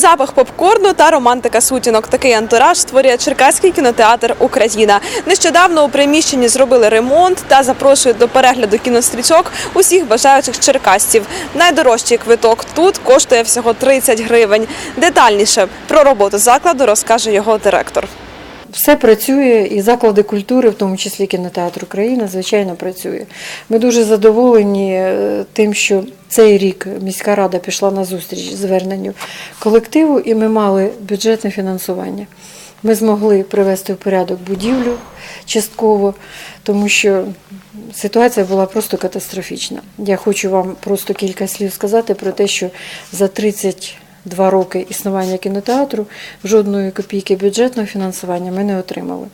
Запах попкорну та романтика сутінок. Такий антураж створює Черкаський кінотеатр Україна. Нещодавно у приміщенні зробили ремонт та запрошують до перегляду кінострічок усіх бажаючих черкасців. Найдорожчий квиток тут коштує всього 30 гривень. Детальніше про роботу закладу розкаже його директор. Все працює, і заклади культури, в тому числі кінотеатр Україна, звичайно, працює. Ми дуже задоволені е, тим, що цей рік міська рада пішла на зустріч зверненню колективу, і ми мали бюджетне фінансування. Ми змогли привести в порядок будівлю частково, тому що ситуація була просто катастрофічна. Я хочу вам просто кілька слів сказати про те, що за 30 Два роки існування кінотеатру жодної копійки бюджетного фінансування ми не отримали.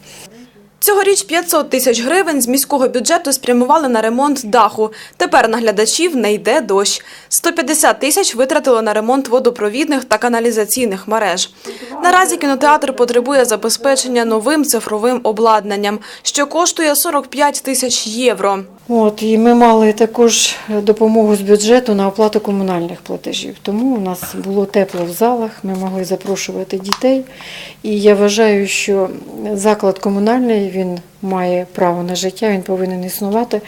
Цьогоріч 500 тисяч гривень з міського бюджету спрямували на ремонт даху. Тепер на глядачів не йде дощ. 150 тисяч витратило на ремонт водопровідних та каналізаційних мереж. Наразі кінотеатр потребує забезпечення новим цифровим обладнанням, що коштує 45 тисяч євро. От і ми мали також допомогу з бюджету на оплату комунальних платежів. Тому у нас було тепло в залах. Ми могли запрошувати дітей. І я вважаю, що заклад комунальний він має право на життя, він повинен існувати,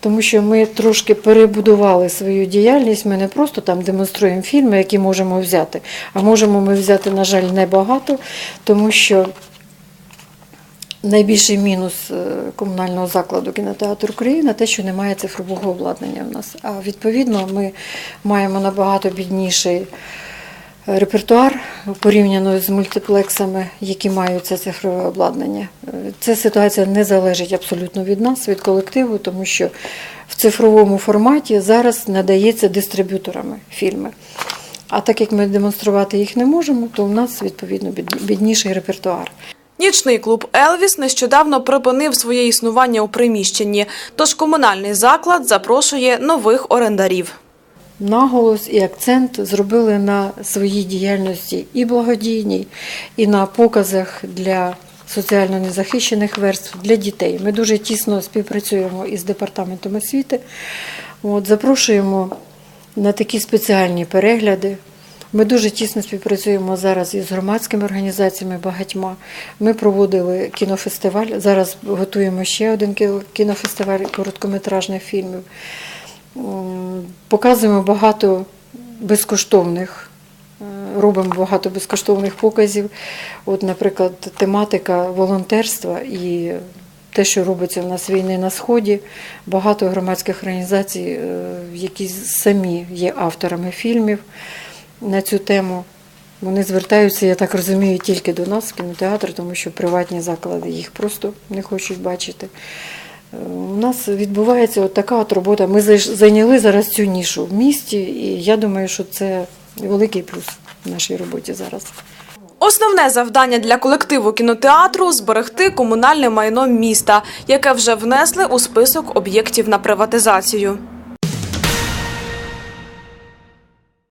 тому що ми трошки перебудували свою діяльність. Ми не просто там демонструємо фільми, які можемо взяти, а можемо ми взяти, на жаль, небагато, тому що. Найбільший мінус е, комунального закладу кінотеатр Україна те, що немає цифрового обладнання в нас. А відповідно ми маємо набагато бідніший репертуар порівняно з мультиплексами, які мають це цифрове обладнання. Ця ситуація не залежить абсолютно від нас, від колективу, тому що в цифровому форматі зараз надається дистриб'юторами фільми. А так як ми демонструвати їх не можемо, то у нас відповідно бідніший репертуар. Нічний клуб Елвіс нещодавно припинив своє існування у приміщенні, тож комунальний заклад запрошує нових орендарів. Наголос і акцент зробили на своїй діяльності і благодійній, і на показах для соціально незахищених верств для дітей. Ми дуже тісно співпрацюємо із департаментом освіти. От, запрошуємо на такі спеціальні перегляди. Ми дуже тісно співпрацюємо зараз із громадськими організаціями багатьма. Ми проводили кінофестиваль. Зараз готуємо ще один кінофестиваль короткометражних фільмів. М, Показуємо багато безкоштовних, е, робимо багато безкоштовних показів. От, наприклад, тематика волонтерства і те, що робиться в нас війни на Сході, багато громадських організацій, е, які самі є авторами фільмів на цю тему. Вони звертаються, я так розумію, тільки до нас, в кінотеатр, тому що приватні заклади їх просто не хочуть бачити. У нас відбувається от така от робота. Ми зайняли зараз цю нішу в місті, і я думаю, що це великий плюс в нашій роботі зараз. Основне завдання для колективу кінотеатру зберегти комунальне майно міста, яке вже внесли у список об'єктів на приватизацію.